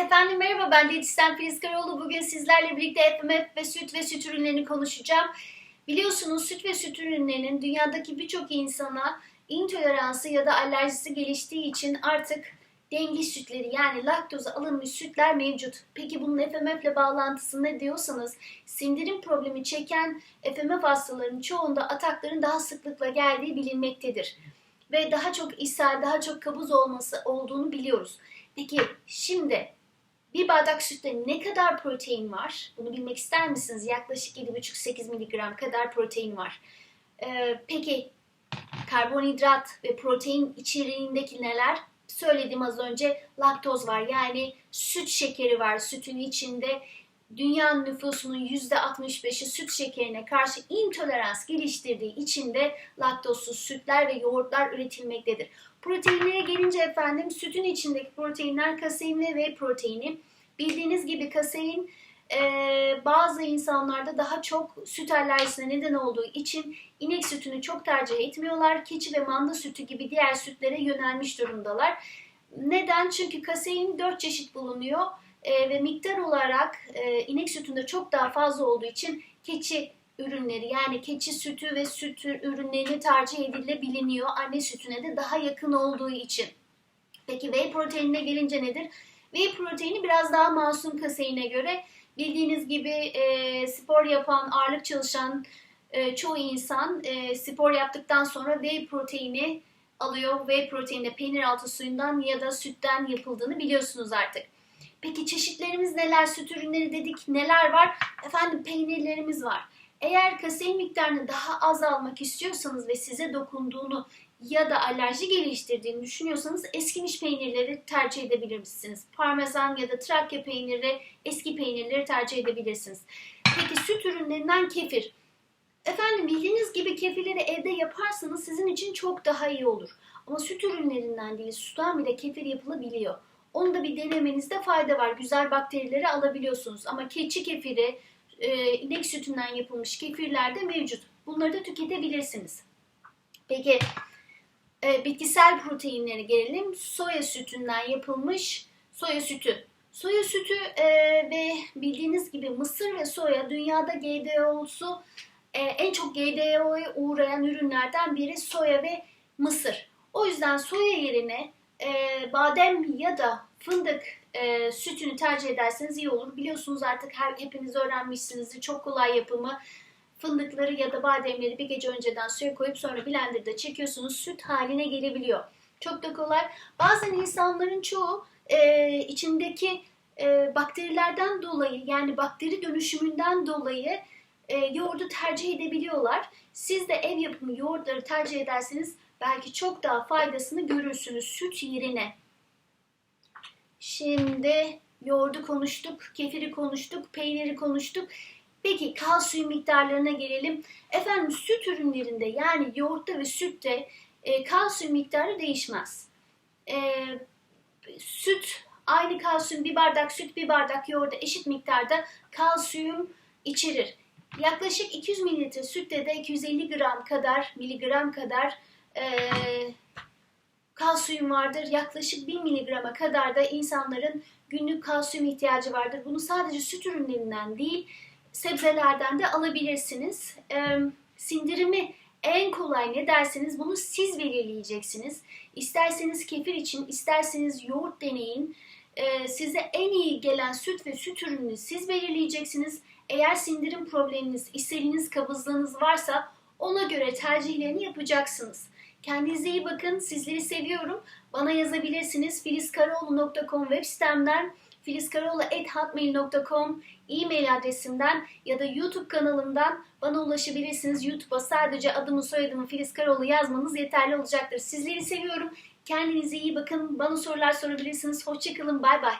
Efendim merhaba ben diyetisyen Filiz Karaoğlu. Bugün sizlerle birlikte FMF ve süt ve süt ürünlerini konuşacağım. Biliyorsunuz süt ve süt ürünlerinin dünyadaki birçok insana intoleransı ya da alerjisi geliştiği için artık dengi sütleri yani laktoza alınmış sütler mevcut. Peki bunun FMF ile bağlantısı ne diyorsanız sindirim problemi çeken FMF hastalarının çoğunda atakların daha sıklıkla geldiği bilinmektedir. Ve daha çok ishal, daha çok kabuz olması olduğunu biliyoruz. Peki şimdi bir bardak sütte ne kadar protein var? Bunu bilmek ister misiniz? Yaklaşık 7,5-8 miligram kadar protein var. Ee, peki karbonhidrat ve protein içeriğindeki neler? Söyledim az önce laktoz var. Yani süt şekeri var sütün içinde. Dünya nüfusunun %65'i süt şekerine karşı intolerans geliştirdiği için de laktozsuz sütler ve yoğurtlar üretilmektedir. Proteinlere gelince efendim sütün içindeki proteinler kasein ve proteini. Bildiğiniz gibi kasein e, bazı insanlarda daha çok süt alerjisine neden olduğu için inek sütünü çok tercih etmiyorlar. Keçi ve manda sütü gibi diğer sütlere yönelmiş durumdalar. Neden? Çünkü kasein 4 çeşit bulunuyor e, ve miktar olarak e, inek sütünde çok daha fazla olduğu için keçi ürünleri yani keçi sütü ve süt ürünlerini tercih edilebiliniyor anne sütüne de daha yakın olduğu için. Peki whey proteinine gelince nedir? Whey proteini biraz daha masum kaseine göre bildiğiniz gibi e, spor yapan, ağırlık çalışan e, çoğu insan e, spor yaptıktan sonra whey proteini alıyor. Whey proteini de peynir altı suyundan ya da sütten yapıldığını biliyorsunuz artık. Peki çeşitlerimiz neler? Süt ürünleri dedik. Neler var? Efendim peynirlerimiz var. Eğer kasein miktarını daha az almak istiyorsanız ve size dokunduğunu ya da alerji geliştirdiğini düşünüyorsanız eskimiş peynirleri tercih edebilirsiniz. Parmesan ya da Trakya peyniri, eski peynirleri tercih edebilirsiniz. Peki süt ürünlerinden kefir. Efendim bildiğiniz gibi kefirleri evde yaparsanız sizin için çok daha iyi olur. Ama süt ürünlerinden değil, sudan bile kefir yapılabiliyor. Onu da bir denemenizde fayda var. Güzel bakterileri alabiliyorsunuz. Ama keçi kefiri, e, inek sütünden yapılmış kefirler de mevcut. Bunları da tüketebilirsiniz. Peki e, bitkisel proteinlere gelelim. Soya sütünden yapılmış soya sütü. Soya sütü e, ve bildiğiniz gibi mısır ve soya dünyada GDO'su e, en çok GDO'ya uğrayan ürünlerden biri soya ve mısır. O yüzden soya yerine e, badem ya da fındık e, sütünü tercih ederseniz iyi olur. Biliyorsunuz artık her, hepiniz öğrenmişsinizdir. Çok kolay yapımı. Fındıkları ya da bademleri bir gece önceden suya koyup sonra blenderda çekiyorsunuz. Süt haline gelebiliyor. Çok da kolay. Bazen insanların çoğu e, içindeki e, bakterilerden dolayı yani bakteri dönüşümünden dolayı e, yoğurdu tercih edebiliyorlar. Siz de ev yapımı yoğurtları tercih ederseniz belki çok daha faydasını görürsünüz süt yerine. Şimdi yoğurdu konuştuk, kefiri konuştuk, peyniri konuştuk. Peki kalsiyum miktarlarına gelelim. Efendim süt ürünlerinde yani yoğurtta ve sütte e, kalsiyum miktarı değişmez. E, süt aynı kalsiyum bir bardak süt bir bardak yoğurda eşit miktarda kalsiyum içerir. Yaklaşık 200 mililitre sütte de 250 gram kadar miligram kadar e, kalsiyum vardır. Yaklaşık 1 miligrama kadar da insanların günlük kalsiyum ihtiyacı vardır. Bunu sadece süt ürünlerinden değil sebzelerden de alabilirsiniz. E, sindirimi en kolay ne derseniz bunu siz belirleyeceksiniz. İsterseniz kefir için, isterseniz yoğurt deneyin. E, size en iyi gelen süt ve süt ürününü siz belirleyeceksiniz. Eğer sindirim probleminiz, ishaliniz, kabızlığınız varsa ona göre tercihlerini yapacaksınız. Kendinize iyi bakın. Sizleri seviyorum. Bana yazabilirsiniz. filizkaraoğlu.com web sitemden filizkaraoğlu.hotmail.com e-mail adresimden ya da YouTube kanalımdan bana ulaşabilirsiniz. YouTube'a sadece adımı soyadımı Filiz Karaoğlu yazmanız yeterli olacaktır. Sizleri seviyorum. Kendinize iyi bakın. Bana sorular sorabilirsiniz. Hoşçakalın. Bay bay.